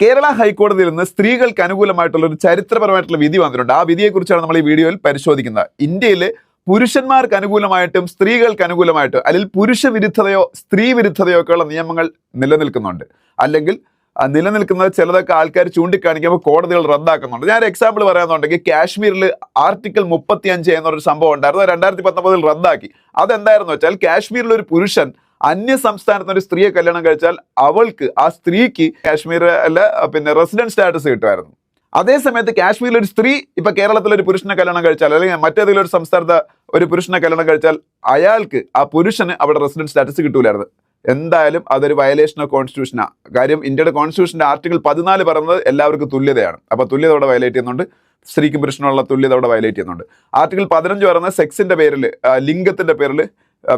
കേരള ഹൈക്കോടതിയിൽ നിന്ന് സ്ത്രീകൾക്ക് അനുകൂലമായിട്ടുള്ള ഒരു ചരിത്രപരമായിട്ടുള്ള വിധി വന്നിട്ടുണ്ട്. ആ വിധിയെക്കുറിച്ചാണ് നമ്മൾ ഈ വീഡിയോയിൽ പരിശോധിക്കുന്നത്. ഇന്ത്യയിൽ പുരുഷന്മാർക്ക് അനുകൂലമായിട്ടും സ്ത്രീകൾക്ക് അനുകൂലമായിട്ടും അല്ലെങ്കിൽ പുരുഷ വിരുദ്ധതയോ സ്ത്രീ വിരുദ്ധതയോ ഒക്കെയുള്ള നിയമങ്ങൾ നിലനിൽക്കുന്നുണ്ട്. അല്ലെങ്കിൽ നിലനിൽക്കുന്നത് ചിലതൊക്കെ ആൾക്കാർ ചൂണ്ടിക്കാണിക്കുമ്പോൾ കോടതികൾ റദ്ദാക്കുന്നുണ്ട്. ഞാൻ എക്സാമ്പിൾ പറയാന്നുണ്ടെങ്കിൽ കാശ്മീരിൽ ആർട്ടിക്കിൾ മുപ്പത്തി അഞ്ച് എന്നൊരു സംഭവം ഉണ്ടായിരുന്നു. രണ്ടായിരത്തി പത്തൊമ്പതിൽ റദ്ദാക്കി. അതെന്തായിരുന്നു വെച്ചാൽ കാശ്മീരിൽ ഒരു പുരുഷൻ അന്യ സംസ്ഥാനത്ത് ഒരു സ്ത്രീയെ കല്യാണം കഴിച്ചാൽ അവൾക്ക് ആ സ്ത്രീക്ക് കാശ്മീർ അല്ല പിന്നെ റെസിഡന്റ് സ്റ്റാറ്റസ് കിട്ടുമായിരുന്നു. അതേ സമയത്ത് കാശ്മീരിൽ ഒരു സ്ത്രീ ഇപ്പൊ കേരളത്തിൽ ഒരു പുരുഷനെ കല്യാണം കഴിച്ചാൽ അല്ലെങ്കിൽ മറ്റേതെങ്കിലും ഒരു സംസ്ഥാനത്ത് ഒരു പുരുഷനെ കല്യാണം കഴിച്ചാൽ അയാൾക്ക് ആ പുരുഷന് അവിടെ റെസിഡന്റ് സ്റ്റാറ്റസ് കിട്ടൂലായിരുന്നു. എന്തായാലും അതൊരു വയലേഷൻ ഓഫ് കോൺസ്റ്റിറ്റ്യൂഷനാ കാര്യം ഇന്ത്യയുടെ കോൺസ്റ്റിറ്റ്യൂഷന്റെ ആർട്ടിക്കിൾ പതിനാല് പറയുന്നത് എല്ലാവർക്കും തുല്യതയാണ്. അപ്പൊ തുല്യത അവിടെ വയലേറ്റ് ചെയ്യുന്നുണ്ട്. സ്ത്രീക്കും പുരുഷനുള്ള തുല്യത അവിടെ വയലേറ്റ് ചെയ്യുന്നുണ്ട്. ആർട്ടിക്കിൾ പതിനഞ്ച് പറയുന്നത് സെക്സിന്റെ പേരിൽ ലിംഗത്തിന്റെ പേരിൽ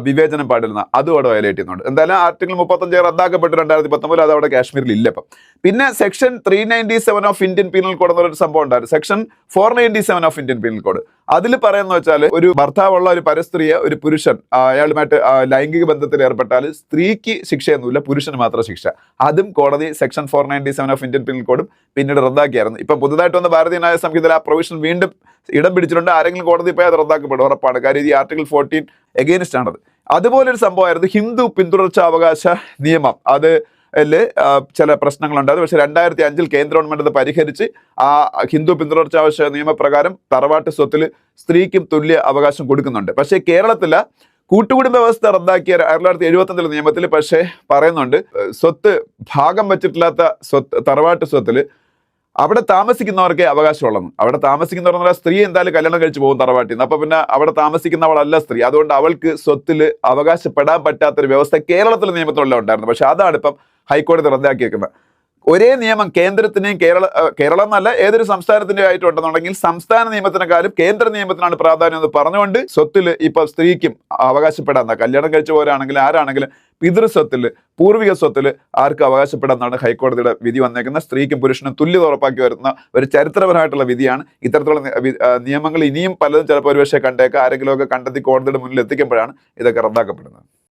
വിവേചനം പാടില്ല അതും അവിടെ വയലേറ്റ് ചെയ്യുന്നുണ്ട്. എന്തായാലും ആർട്ടിക്കിൾ മുപ്പത്തഞ്ച് റദ്ദാക്കപ്പെട്ടു രണ്ടായിരത്തി പത്തൊമ്പതിൽ അത് അവിടെ കാശ്മീരിൽ ഇല്ല ഇപ്പം. പിന്നെ section three ninety seven of Indian penal code എന്നൊരു സംഭവം ഉണ്ടായിരുന്നു. Section four ninety seven of Indian penal code അതിൽ പറയുന്ന വെച്ചാൽ ഒരു ഭർത്താവുള്ള ഒരു പരസ്ത്രീയെ ഒരു പുരുഷൻ അയാളുമായിട്ട് ലൈംഗിക ബന്ധത്തിൽ ഏർപ്പെട്ടാൽ സ്ത്രീക്ക് ശിക്ഷയൊന്നുമില്ല പുരുഷന് മാത്രം ശിക്ഷ. അതും കോടതി section four ninety seven of Indian penal കോഡും പിന്നീട് റദ്ദാക്കിയായിരുന്നു. ഇപ്പം പുതുതായിട്ട് വന്ന ഭാരതീയ ന്യായ സംഹിതയിൽ ആ പ്രൊവിഷൻ വീണ്ടും ഇടം പിടിച്ചിട്ടുണ്ട്. ആരെങ്കിലും കോടതി പോയി അത് റദ്ദാക്കപ്പെടും ഉറപ്പാണ്. കാര്യം ഈ ആർട്ടിക്കിൾ ഫോർട്ടീൻ എഗെയിൻസ്റ്റ് ആണത്. അതുപോലെ ഒരു സംഭവമായിരുന്നു ഹിന്ദു പിന്തുടർച്ചാവകാശ നിയമം. അത് ചില പ്രശ്നങ്ങളുണ്ടായത് പക്ഷേ രണ്ടായിരത്തി അഞ്ചിൽ കേന്ദ്ര ഗവൺമെന്റ് അത് പരിഹരിച്ച് ആ ഹിന്ദു പിന്തുടർച്ചാവശ്യ നിയമപ്രകാരം തറവാട്ട് സ്വത്തിൽ സ്ത്രീക്കും തുല്യ അവകാശം കൊടുക്കുന്നുണ്ട്. പക്ഷേ കേരളത്തിൽ കൂട്ടുകുടുംബ വ്യവസ്ഥ റദ്ദാക്കിയ ആയിരത്തി തൊള്ളായിരത്തി എഴുപത്തി നിയമത്തിൽ പക്ഷേ പറയുന്നുണ്ട് സ്വത്ത് ഭാഗം വച്ചിട്ടില്ലാത്ത സ്വത്ത് തറവാട്ട് സ്വത്തിൽ അവിടെ താമസിക്കുന്നവർക്കേ അവകാശമുള്ളൂ. അവിടെ താമസിക്കുന്നവർ എന്ന് പറഞ്ഞാൽ സ്ത്രീ എന്തായാലും കല്യാണം കഴിച്ചു പോകും തറവാട്ടിൽ നിന്ന്. അപ്പോൾ പിന്നെ അവിടെ താമസിക്കുന്നവളല്ല സ്ത്രീ. അതുകൊണ്ട് അവൾക്ക് സ്വത്തിൽ അവകാശപ്പെടാൻ പറ്റാത്തൊരു വ്യവസ്ഥ കേരളത്തിലെ നിയമത്തിലുള്ള ഉണ്ടായിരുന്നു പക്ഷേ അതാണ് ഇപ്പം ഹൈക്കോടതി റദ്ദാക്കിയേക്കുന്നത്. ഒരേ നിയമം കേന്ദ്രത്തിനെയും കേരള കേരളം എന്നല്ല ഏതൊരു സംസ്ഥാനത്തിന്റെ ആയിട്ടുണ്ടെന്നുണ്ടെങ്കിൽ സംസ്ഥാന നിയമത്തിനെക്കാളും കേന്ദ്ര നിയമത്തിനാണ് പ്രാധാന്യം എന്ന് പറഞ്ഞുകൊണ്ട് സ്വത്തിൽ ഇപ്പോൾ സ്ത്രീക്കും അവകാശപ്പെടാൻ കല്യാണം കഴിച്ച പോരാണെങ്കിലും ആരാണെങ്കിലും പിതൃസ്വത്തിൽ പൂർവിക സ്വത്തിൽ ആർക്കും അവകാശപ്പെടാമെന്നാണ് ഹൈക്കോടതിയുടെ വിധി വന്നേക്കുന്നത്. സ്ത്രീക്കും പുരുഷനും തുല്യത ഉറപ്പാക്കി വരുന്ന ഒരു ചരിത്രപരമായിട്ടുള്ള വിധിയാണ്. ഇത്തരത്തിലുള്ള നിയമങ്ങൾ ഇനിയും പലതും ചിലപ്പോൾ ഒരുപക്ഷെ കണ്ടേക്കാം. ആരെങ്കിലുമൊക്കെ കണ്ടെത്തി കോടതിയുടെ മുന്നിൽ എത്തിക്കുമ്പോഴാണ് ഇതൊക്കെ റദ്ദാക്കപ്പെടുന്നത്.